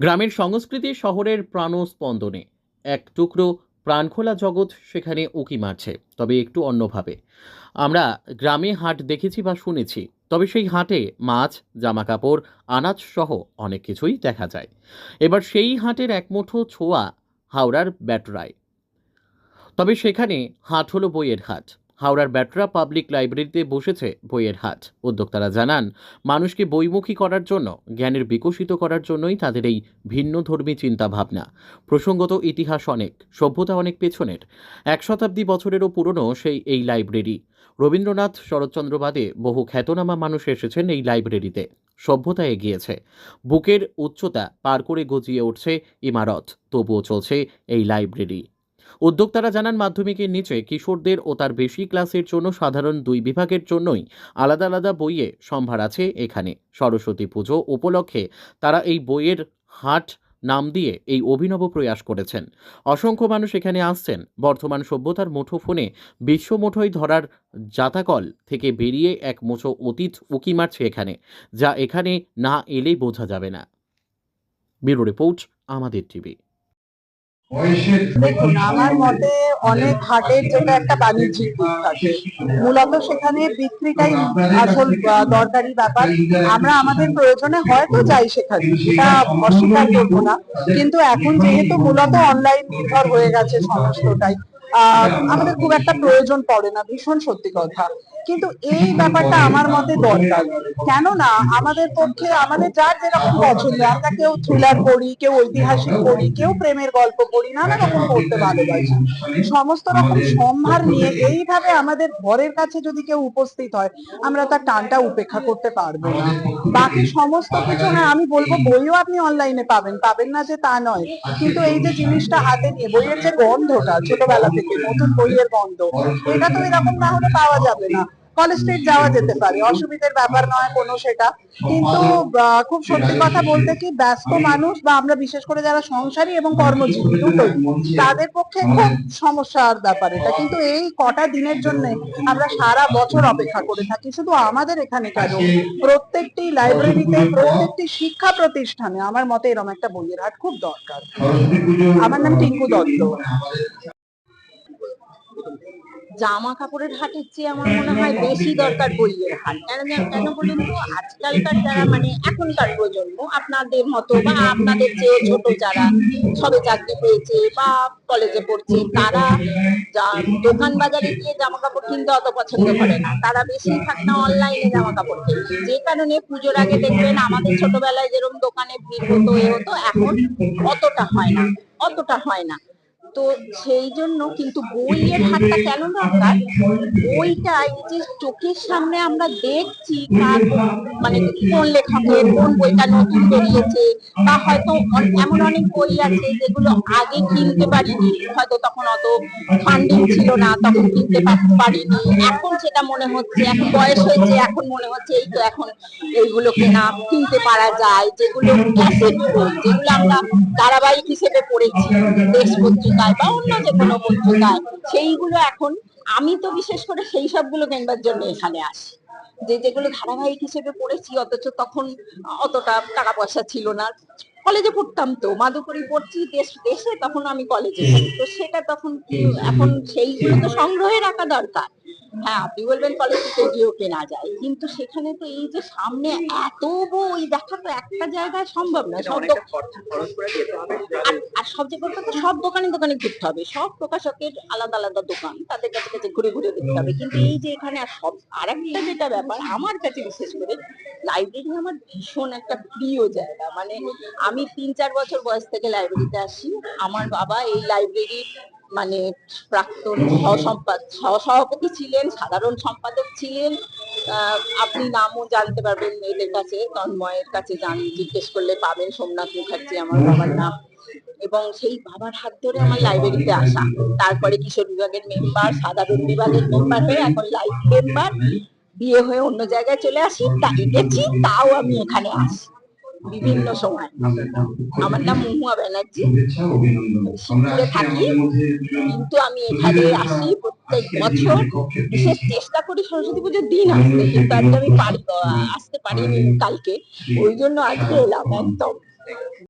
গ্রামের সংস্কৃতি শহরের প্রাণস্পন্দনে। এক টুকরো প্রাণখোলা জগৎ সেখানে উকি মারছে, তবে একটু অন্যভাবে। আমরা গ্রামে হাট দেখেছি বা শুনেছি, তবে সেই হাটে মাছ, জামাকাপড়, আনাজ সহ অনেক কিছুই দেখা যায়। এবার সেই হাটের এক মুঠো ছোঁয়া হাওড়ার ব্যাটরায়। তবে সেখানে হাট হলো বইয়ের হাট। হাওড়ার ব্যাটরা পাবলিক লাইব্রেরিতে বসেছে বইয়ের হাট উদ্যোক্তারা জানান, মানুষকে বইমুখী করার জন্য, জ্ঞানের বিকশিত করার জন্যই তাদের এই ভিন্ন ধর্মী চিন্তাভাবনা। প্রসঙ্গত ইতিহাস অনেক, সভ্যতা অনেক পেছনের। এক শতাব্দী বছরেরও পুরনো সেই এই লাইব্রেরি। রবীন্দ্রনাথ শরৎচন্দ্র বাদে বহু খ্যাতনামা মানুষ এসেছেন এই লাইব্রেরিতে। সভ্যতা এগিয়েছে। বুকের উচ্চতা পার করে গজিয়ে উঠছে ইমারত, তবুও চলছে এই লাইব্রেরি। উদ্যোক্তারা জানান, মাধ্যমিকের নিচে কিশোরদের ও তার বেশি ক্লাসের জন্য সাধারণ দুই বিভাগের জন্যই আলাদা আলাদা বইয়ে সম্ভার আছে এখানে। সরস্বতী পুজো উপলক্ষে তারা এই বইয়ের হাট নাম দিয়ে এই অভিনব প্রয়াস করেছেন। অসংখ্য মানুষ এখানে আসছেন। বর্তমান সভ্যতার মুঠো ফোনে বিশ্ব মুঠোয় ধরার জাতাকল থেকে বেরিয়ে এক মুঠো অতীত উকি মারছে এখানে, যা এখানে না এলেই বোঝা যাবে না। ব্যুরো রিপোর্ট, আমাদের টিভি। দেখুন আমার মতে অনেক হাটের যেটা একটা বাণিজ্যিক মূলত সেখানে বিক্রিটাই আসল দরকারি ব্যাপার। আমরা আমাদের প্রয়োজনে হয়তো যাই সেখানে, সেটা অস্বীকার করব না। কিন্তু এখন যেহেতু মূলত অনলাইন নির্ভর হয়ে গেছে সমস্তটাই আমাদের খুব একটা প্রয়োজন পড়ে না, ভীষণ সত্যি কথা। কিন্তু এই ব্যাপারটা আমার মতে দরকার। কেননা আমাদের পক্ষে, আমাদের যার যেরকম পছন্দ, আমরা কেউ থ্রিলার পড়ি কেউ ঐতিহাসিক পড়ি কেউ প্রেমের গল্প পড়ি নানা রকম পড়তে ভালোবাসি। সমস্ত রকম সম্ভার নিয়ে এইভাবে আমাদের ঘরের কাছে যদি কেউ উপস্থিত হয়, আমরা তার টানটা উপেক্ষা করতে পারব না। বাকি সমস্ত কিছু হ্যাঁ আমি বলব, বইও আপনি অনলাইনে পাবেন। পাবেন না যে তা নয়। কিন্তু এই যে জিনিসটা হাতে নিয়ে, বইয়ের যে গন্ধটা, ছোটবেলা থেকে নতুন বইয়ের গন্ধ, এটা তো এরকম না হলে পাওয়া যাবে না। কলেজ স্ট্রিট যাওয়া যেতে পারে অসুবিধার ব্যাপার নয় কোনো সেটা। কিন্তু খুব সত্যি কথা বলতে কি ব্যস্ত মানুষ বা আমরা বিশেষ করে যারা সংসারী এবং কর্মজীবী দুটোই তাদের পক্ষে খুব সমস্যার ব্যাপার এটা। কিন্তু এই কটা দিনের জন্য আমরা সারা বছর অপেক্ষা করে থাকি। শুধু আমাদের এখানে কেন? প্রত্যেকটি লাইব্রেরিতে প্রত্যেকটি শিক্ষা প্রতিষ্ঠানে আমার মতে এরকম একটা বইয়ের হাট খুব দরকার। আমার নাম টিঙ্কু দত্ত। জামা কাপড়ের হাটের চেয়ে আমার মনে হয় বেশি দরকার বইয়ের হাট। কেন বলুন তো, আজকালকার যারা মানে এখনকার প্রজন্ম, আপনাদের মতো বা আপনাদের চেয়েও ছোট যারা সবে চাকরি পেয়েছে বা কলেজে পড়ছে, তারা দোকান বাজারে গিয়ে জামা কাপড় কিনতে অত পছন্দ করে না। তারা বেশিরভাগ না অনলাইনে জামা কাপড় কিনছে যে কারণে পুজোর আগে দেখবেন আমাদের ছোটবেলায় যেরকম দোকানে ভিড় হতো, এ হতো, এখন অতটা হয় না, অতটা হয় না। তো সেই জন্য কিন্তু বইয়ের হাটটা কেন দরকার? বইটা এই যে চোখের সামনে আমরা দেখছি মানে কোন লেখকের কোন বইটা নতুন বেরিয়েছে বা হয়তো এমন অনেক বই আছে যেগুলো আগে কিনতে পারিনি, হয়তো তখন অত ফান্ডিং ছিল না, তখন কিনতে পারিনি। এখন সেটা মনে হচ্ছে, এখন বয়স হয়েছে, এখন মনে হচ্ছে এই তো এখন এইগুলো কেনা, কিনতে পারা যায়, যেগুলো যেগুলো আমরা ধারাবাহিক হিসেবে পড়েছি, দেশ পত্রিকায় বা অন্য যে কোনো পত্রিকায় সেইগুলো এখন আমি তো বিশেষ করে সেই সবগুলো কেনবার জন্য এখানে আসি। যে যেগুলো ধারাবাহিক হিসেবে পড়েছি, অথচ তখন অতটা টাকা পয়সা ছিল না। কলেজে পড়তাম তো। মাধুকরী পড়ছি দেশ দেশে তখন আমি কলেজে তো সেটা তখন কি এখন সেইগুলো তো সংগ্রহে রাখা দরকার। হ্যাঁ আপনি বলবেন কলেজ গিয়েও কেনা যায়। কিন্তু সেখানে তো এই যে সামনে এত বই দেখা তো একটা জায়গায় সম্ভব না। সব আর- আর সবচেয়ে বড় কথা সব দোকানে দোকানে ঘুরতে হবে। সব প্রকাশকের আলাদা আলাদা দোকান। তাদের কাছে কাছে ঘুরে ঘুরে দেখতে হবে। কিন্তু এই যে এখানে আর সব আরেকটা যেটা ব্যাপার আমার কাছে বিশেষ করে লাইব্রেরি আমার ভীষণ একটা প্রিয় জায়গা। মানে আমি তিন, চার বছর বয়স থেকে লাইব্রেরিতে আসি আমার বাবা এই লাইব্রেরির মানে প্রাক্তন সহসম্পাদ সহসভাপতি ছিলেন, সাধারণ সম্পাদক ছিলেন। আপনি নামও জানতে পারবেন এদের কাছে, তন্ময়ের কাছে জান, জিজ্ঞেস করলে পাবেন সোমনাথ মুখার্জি, আমার বাবার নাম। এবং সেই বাবার হাত ধরে আমার লাইব্রেরিতে আসা। তারপরে কিশোর বিভাগের মেম্বার সাধারণ বিভাগের মেম্বার হয়ে এখন লাইফ মেম্বার বিয়ে হয়ে অন্য জায়গায় চলে আসি। তাই গেছি তাও আমি এখানে আসি। বিভিন্ন সময়। আমার নাম মহুয়া ব্যানার্জি। শিবপুরে থাকি কিন্তু আমি এখানে আসি প্রত্যেক বছর। বিশেষ চেষ্টা করি সরস্বতী পুজোর দিন আসতে কিন্তু আজকে আমি পারি আসতে পারিনি কালকে। ওই জন্য আজকে এলাম একদম।